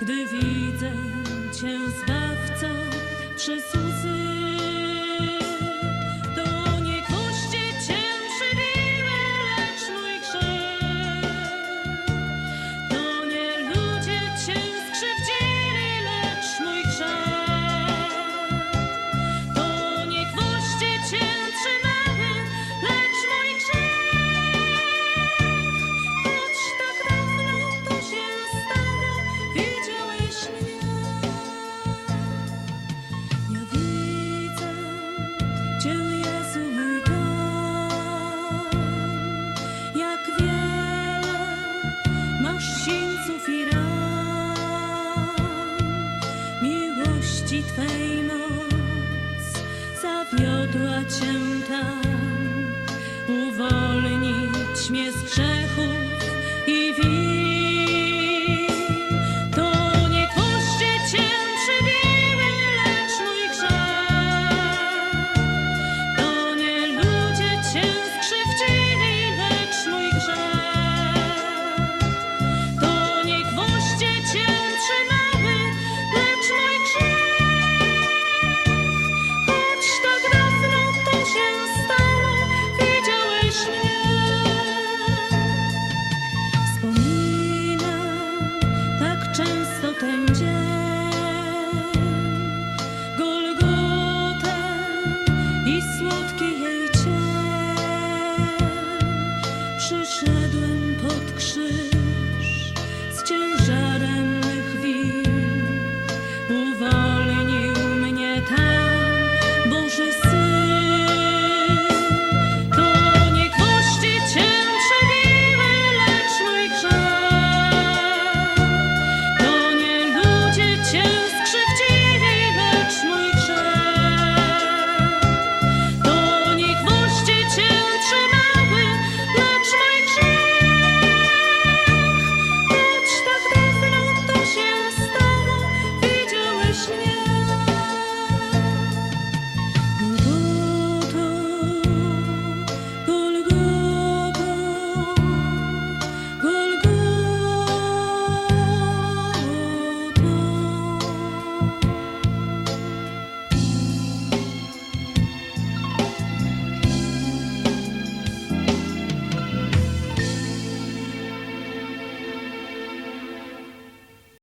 Gdy widzę Cię, Zbawco, przez łzy Zawiodła Cię tam, uwolnić mnie z grzechu. tengo.